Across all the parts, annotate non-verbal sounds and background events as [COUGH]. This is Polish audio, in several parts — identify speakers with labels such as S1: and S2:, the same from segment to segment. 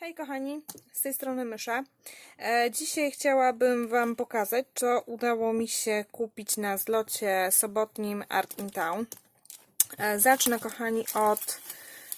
S1: Hej kochani, z tej strony Mysza. E, dzisiaj chciałabym Wam pokazać, co udało mi się kupić na zlocie sobotnim Art in Town. E, zacznę kochani od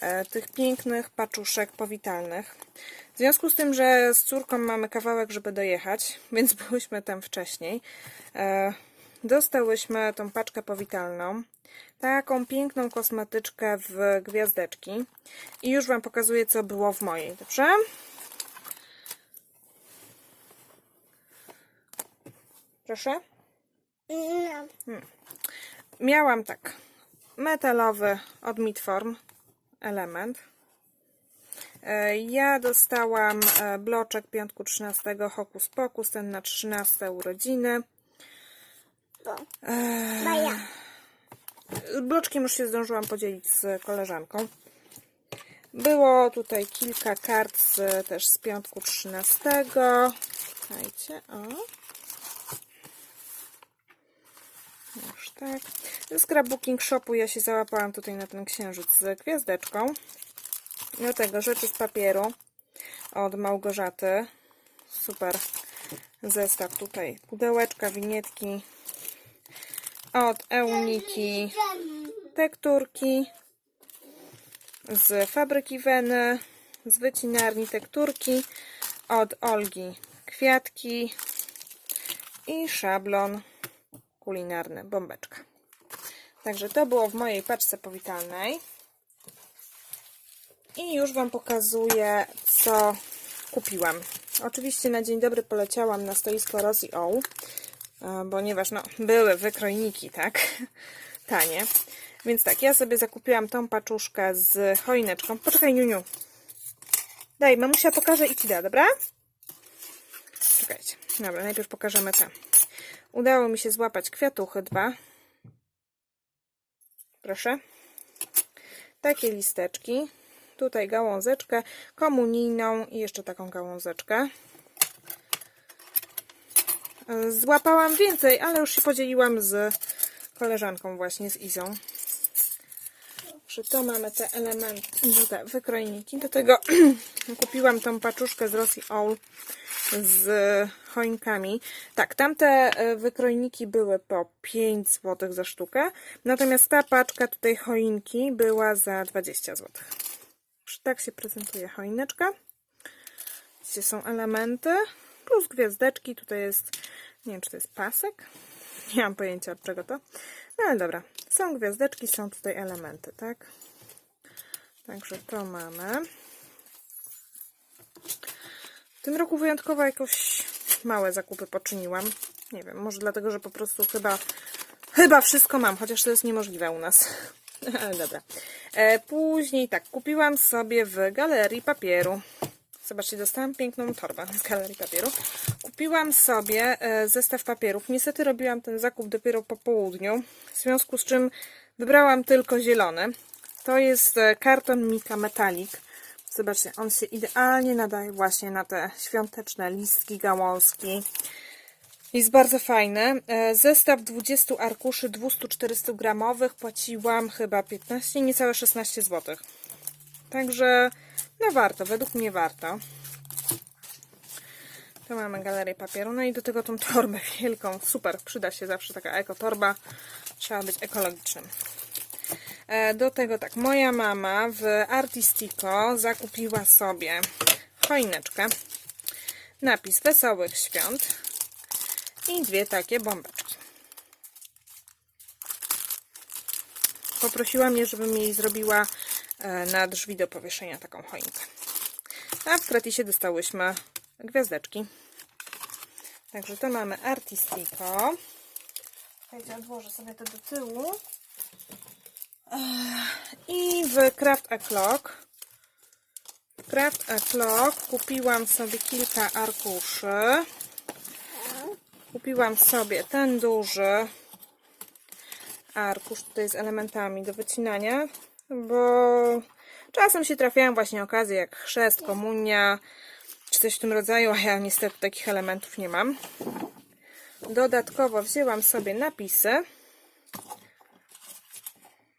S1: e, tych pięknych paczuszek powitalnych. W związku z tym, że z córką mamy kawałek, żeby dojechać, [LAUGHS] więc byłyśmy tam wcześniej, dostałyśmy tą paczkę powitalną. Taką piękną kosmetyczkę w gwiazdeczki. I już Wam pokazuję, co było w mojej, dobrze? Proszę.
S2: No.
S1: Miałam tak. Metalowy od Midform element. E, Ja dostałam e, bloczek piątku 13 Hokus Pokus, ten na 13 urodziny.
S2: Bo. Maja.
S1: Bloczkiem już się zdążyłam podzielić z koleżanką. Było tutaj kilka kart z, też z piątku 13. Słuchajcie, o. Już tak. Z scrapbooking shopu ja się załapałam tutaj na ten księżyc z gwiazdeczką. Do tego rzeczy z papieru od Małgorzaty. Super zestaw tutaj. Pudełeczka, winietki od Euniki tekturki z fabryki Weny, z wycinarni tekturki, od Olgi kwiatki i szablon kulinarny, bombeczka. Także to było w mojej paczce powitalnej. I już Wam pokazuję, co kupiłam. Oczywiście na dzień dobry poleciałam na stoisko Rosy O, ponieważ no, były wykrojniki, tak? [LAUGHS] Tanie. Więc tak, ja sobie zakupiłam tą paczuszkę z choineczką. Poczekaj, Niuniu. Daj, mamusia pokaże i Ci da, dobra? Czekajcie. Dobra, najpierw pokażemy te. Udało mi się złapać kwiatuchy dwa. Proszę. Takie listeczki. Tutaj gałązeczkę komunijną i jeszcze taką gałązeczkę. Złapałam więcej, ale już się podzieliłam z koleżanką właśnie, z Izą. Że to mamy te elementy, te wykrojniki. Do tego [CLEARS THROAT] kupiłam tą paczuszkę z Rosji All z choinkami. Tak, tamte e, wykrojniki były po 5 zł za sztukę, natomiast ta paczka tutaj choinki była za 20 zł. Tak się prezentuje choineczka. Gdzie są elementy, plus gwiazdeczki. Tutaj jest, nie wiem czy to jest pasek. [LAUGHS] Nie mam pojęcia od czego to. No ale dobra, są gwiazdeczki, są tutaj elementy, tak? Także to mamy. W tym roku wyjątkowo jakoś małe zakupy poczyniłam. Nie wiem, może dlatego, że po prostu chyba chyba wszystko mam, chociaż to jest niemożliwe u nas. [LAUGHS] Ale dobra. E, później tak, kupiłam sobie w galerii papieru. Zobaczcie, dostałam piękną torbę z galerii papieru. Kupiłam sobie e, zestaw papierów. Niestety robiłam ten zakup dopiero po południu, w związku z czym wybrałam tylko zielony. To jest e, karton Mika Metallic. Zobaczcie, on się idealnie nadaje właśnie na te świąteczne listki, gałązki. Jest bardzo fajny. E, Zestaw 20 arkuszy 200-400 gramowych płaciłam chyba 15, niecałe 16 zł. Także no warto, według mnie warto. Tu mamy galerię papieru, no i do tego tą torbę wielką. Super, przyda się zawsze taka ekotorba. Trzeba być ekologicznym. E, Do tego tak, moja mama w Artistico zakupiła sobie choineczkę, napis Wesołych Świąt i dwie takie bombeczki. Poprosiła mnie, żebym jej zrobiła e, na drzwi do powieszenia taką choinkę. A w gratisie dostałyśmy gwiazdeczki. Także to mamy Artistico. Słuchajcie, odłożę sobie to do tyłu. I w Craft a Clock. Craft a Clock kupiłam sobie kilka arkuszy. Kupiłam sobie ten duży arkusz tutaj z elementami do wycinania, bo czasem się trafiają właśnie okazje jak chrzest, komunia, czy coś w tym rodzaju, a ja niestety takich elementów nie mam. Dodatkowo wzięłam sobie napisy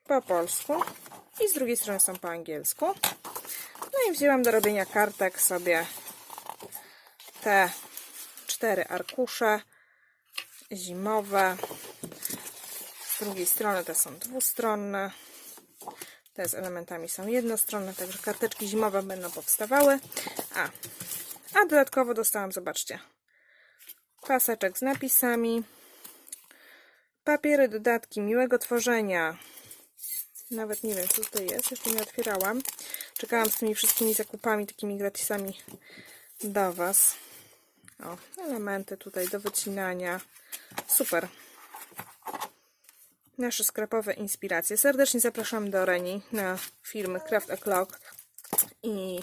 S1: po polsku i z drugiej strony są po angielsku. No i wzięłam do robienia kartek sobie te cztery arkusze zimowe. Z drugiej strony te są dwustronne. Te z elementami są jednostronne, także karteczki zimowe będą powstawały. A, a dodatkowo dostałam, zobaczcie, paseczek z napisami, papiery, dodatki miłego tworzenia. Nawet nie wiem, co to jest, jeszcze nie otwierałam. Czekałam z tymi wszystkimi zakupami, takimi gratisami do Was. O, elementy tutaj do wycinania. Super. Nasze sklepowe inspiracje. Serdecznie zapraszam do Reni na firmy Craft a Clock i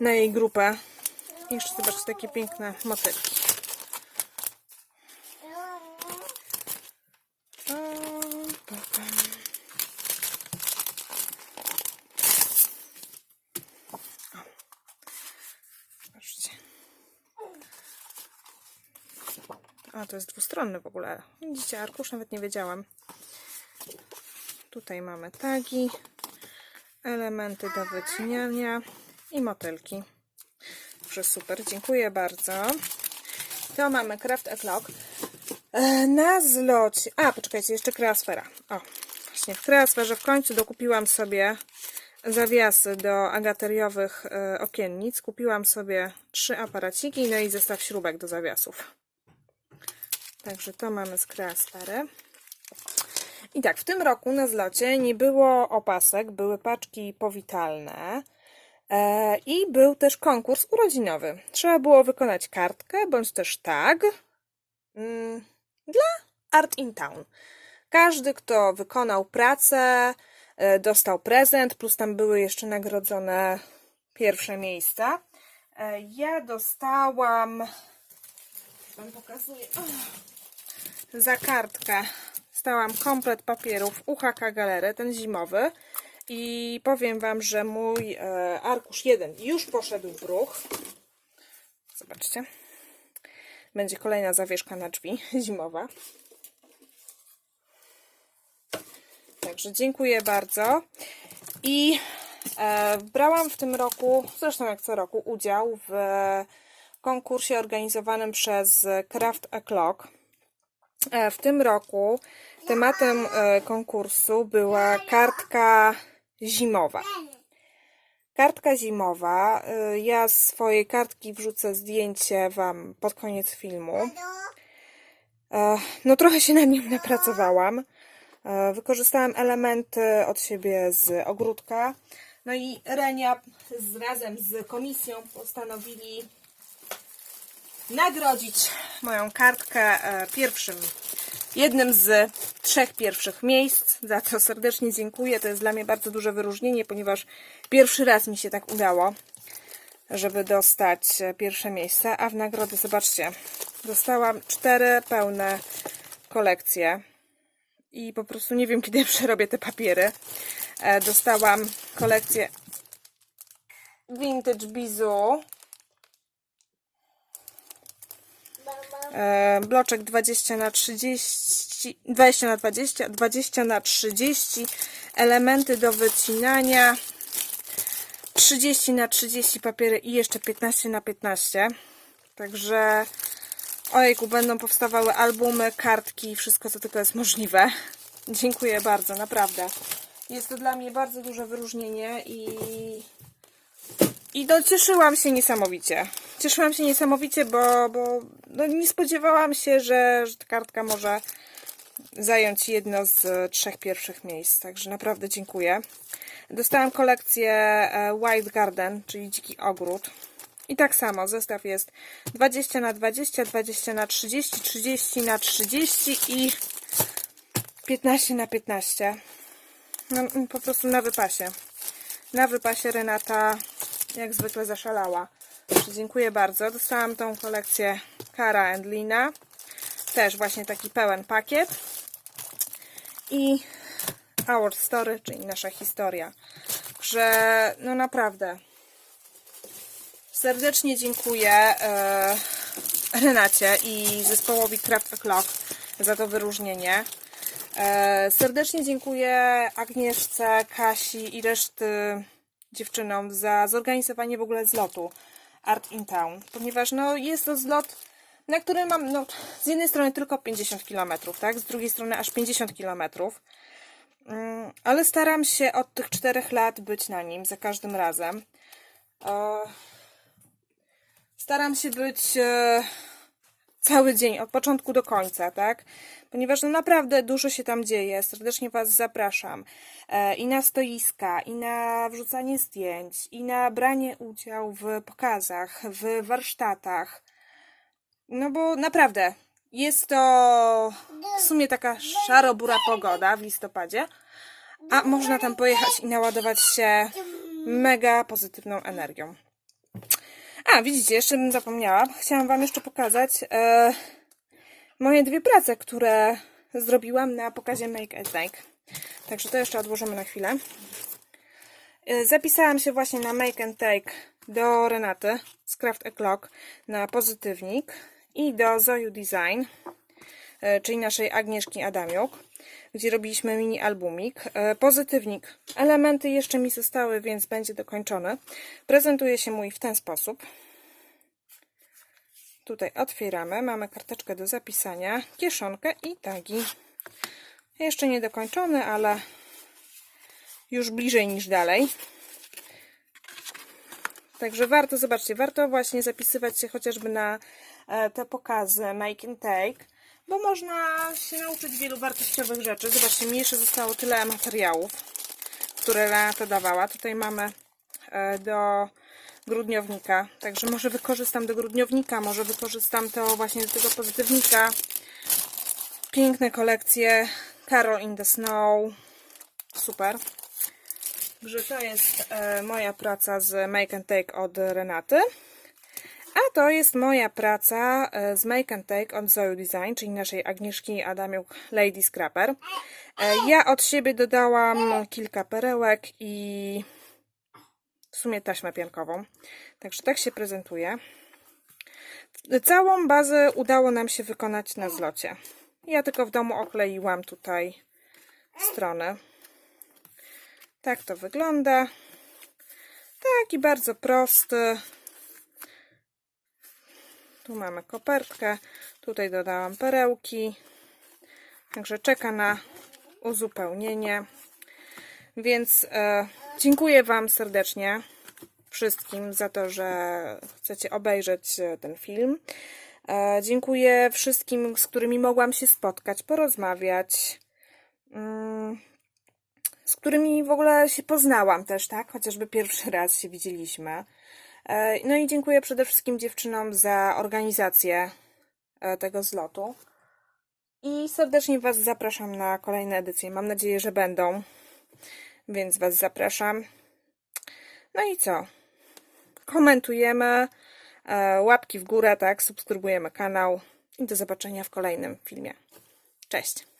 S1: na jej grupę. I zobaczcie takie piękne motylki. A, to jest dwustronny w ogóle. Widzicie, arkusz nawet nie wiedziałam. Tutaj mamy tagi, elementy do wycinania i motylki. Także super, dziękuję bardzo. To mamy Craft a Clock. E, Na zlocie... A, poczekajcie, jeszcze kreasfera. O, właśnie w kreasferze w końcu dokupiłam sobie zawiasy do agateriowych e, okiennic. Kupiłam sobie trzy aparaciki, no i zestaw śrubek do zawiasów. Także to mamy z kreasfery. I tak, w tym roku na zlocie nie było opasek, były paczki powitalne i był też konkurs urodzinowy. Trzeba było wykonać kartkę bądź też tag mm, dla Art in Town. Każdy, kto wykonał pracę, e, dostał prezent, plus tam były jeszcze nagrodzone pierwsze miejsca. E, ja dostałam, Wam pokazuję, za kartkę Dostałam komplet papierów UHK Galery, ten zimowy. I powiem Wam, że mój e, arkusz 1 już poszedł w ruch. Zobaczcie. Będzie kolejna zawieszka na drzwi [LAUGHS] zimowa. Także dziękuję bardzo. I e, brałam w tym roku, zresztą jak co roku, udział w konkursie organizowanym przez Craft a Clock. E, W tym roku tematem e, konkursu była kartka zimowa. Kartka zimowa. e, Ja z swojej kartki wrzucę zdjęcie Wam pod koniec filmu. E, No trochę się na nim napracowałam. E, Wykorzystałam elementy od siebie z ogródka. No i Renia z, razem z komisją postanowili nagrodzić moją kartkę e, pierwszym, jednym z trzech pierwszych miejsc. Za to serdecznie dziękuję. To jest dla mnie bardzo duże wyróżnienie, ponieważ pierwszy raz mi się tak udało, żeby dostać e, pierwsze miejsce. A w nagrody, zobaczcie, dostałam cztery pełne kolekcje i po prostu nie wiem, kiedy przerobię te papiery. E, Dostałam kolekcję Vintage Bizu. E, bloczek 20 na 30, 20 na 20, 20 na 30, elementy do wycinania, 30 na 30 papiery i jeszcze 15 na 15. Także ojejku, będą powstawały albumy, kartki, wszystko co tylko jest możliwe. Dziękuję bardzo, naprawdę. Jest to dla mnie bardzo duże wyróżnienie i i no, cieszyłam się niesamowicie. Cieszyłam się niesamowicie, bo, bo no, nie spodziewałam się, że, że ta kartka może zająć jedno z e, trzech pierwszych miejsc. Także naprawdę dziękuję. Dostałam kolekcję e, White Garden, czyli Dziki Ogród. I tak samo, zestaw jest 20 na 20, 20 na 30, 30 na 30 i 15 na 15. No, po prostu na wypasie. Na wypasie Renata jak zwykle zaszalała. Także dziękuję bardzo. Dostałam tą kolekcję Kara and Lina. Też właśnie taki pełen pakiet. I Our Story, czyli nasza historia. Że no naprawdę serdecznie dziękuję e, Renacie i zespołowi Craft Clock za to wyróżnienie. E, serdecznie dziękuję Agnieszce, Kasi i reszty dziewczynom za zorganizowanie w ogóle zlotu Art in Town, ponieważ no, jest to zlot, na którym mam no, z jednej strony tylko 50 km, tak? z drugiej strony aż 50 km. Mm, Ale staram się od tych czterech lat być na nim za każdym razem. Staram się być e, cały dzień, od początku do końca, tak? Ponieważ no naprawdę dużo się tam dzieje. Serdecznie Was zapraszam. E, I na stoiska, i na wrzucanie zdjęć, i na branie udziału w pokazach, w warsztatach. No bo naprawdę jest to w sumie taka szaro-bura pogoda w listopadzie, a można tam pojechać i naładować się mega pozytywną energią. A, widzicie, jeszcze bym zapomniała. Chciałam Wam jeszcze pokazać e, moje dwie prace, które zrobiłam na pokazie Make and Take. Także to jeszcze odłożymy na chwilę. E, Zapisałam się właśnie na Make and Take do Renaty z Craft Clock na pozytywnik i do Zoju Design, e, czyli naszej Agnieszki Adamiuk, gdzie robiliśmy mini albumik. E, Pozytywnik. Elementy jeszcze mi zostały, więc będzie dokończony. Prezentuje się mój w ten sposób. Tutaj otwieramy, mamy karteczkę do zapisania, kieszonkę i tagi. Jeszcze nie dokończony, ale już bliżej niż dalej. Także warto, zobaczcie, warto właśnie zapisywać się chociażby na e, te pokazy Make and Take, bo można się nauczyć wielu wartościowych rzeczy. Zobaczcie, mi jeszcze zostało tyle materiałów, które Renata dawała. Tutaj mamy e, do grudniownika, także może wykorzystam do grudniownika, może wykorzystam to właśnie do tego pozytywnika. Piękne kolekcje Carol in the Snow. Super. Także to jest e, moja praca z Make and Take od Renaty. A to jest moja praca e, z Make and Take od Zoe Design, czyli naszej Agnieszki Adamiuk Lady Scrapper. E, ja od siebie dodałam kilka perełek i sumie taśmę piankową. Także tak się prezentuje. Całą bazę udało nam się wykonać na zlocie. Ja tylko w domu okleiłam tutaj strony. Tak to wygląda. Taki bardzo prosty. Tu mamy kopertkę. Tutaj dodałam perełki. Także czeka na uzupełnienie. Więc e, dziękuję Wam serdecznie wszystkim za to, że chcecie obejrzeć e, ten film. E, dziękuję wszystkim, z którymi mogłam się spotkać, porozmawiać. Mm, z którymi w ogóle się poznałam też, tak? Chociażby pierwszy [LAUGHS] raz się widzieliśmy. E, No i dziękuję przede wszystkim dziewczynom za organizację e, tego zlotu. I serdecznie Was zapraszam na kolejne edycje. Mam nadzieję, że będą. Więc Was zapraszam. No i co? Komentujemy, e, łapki w górę, tak? Subskrybujemy kanał i do zobaczenia w kolejnym filmie. Cześć!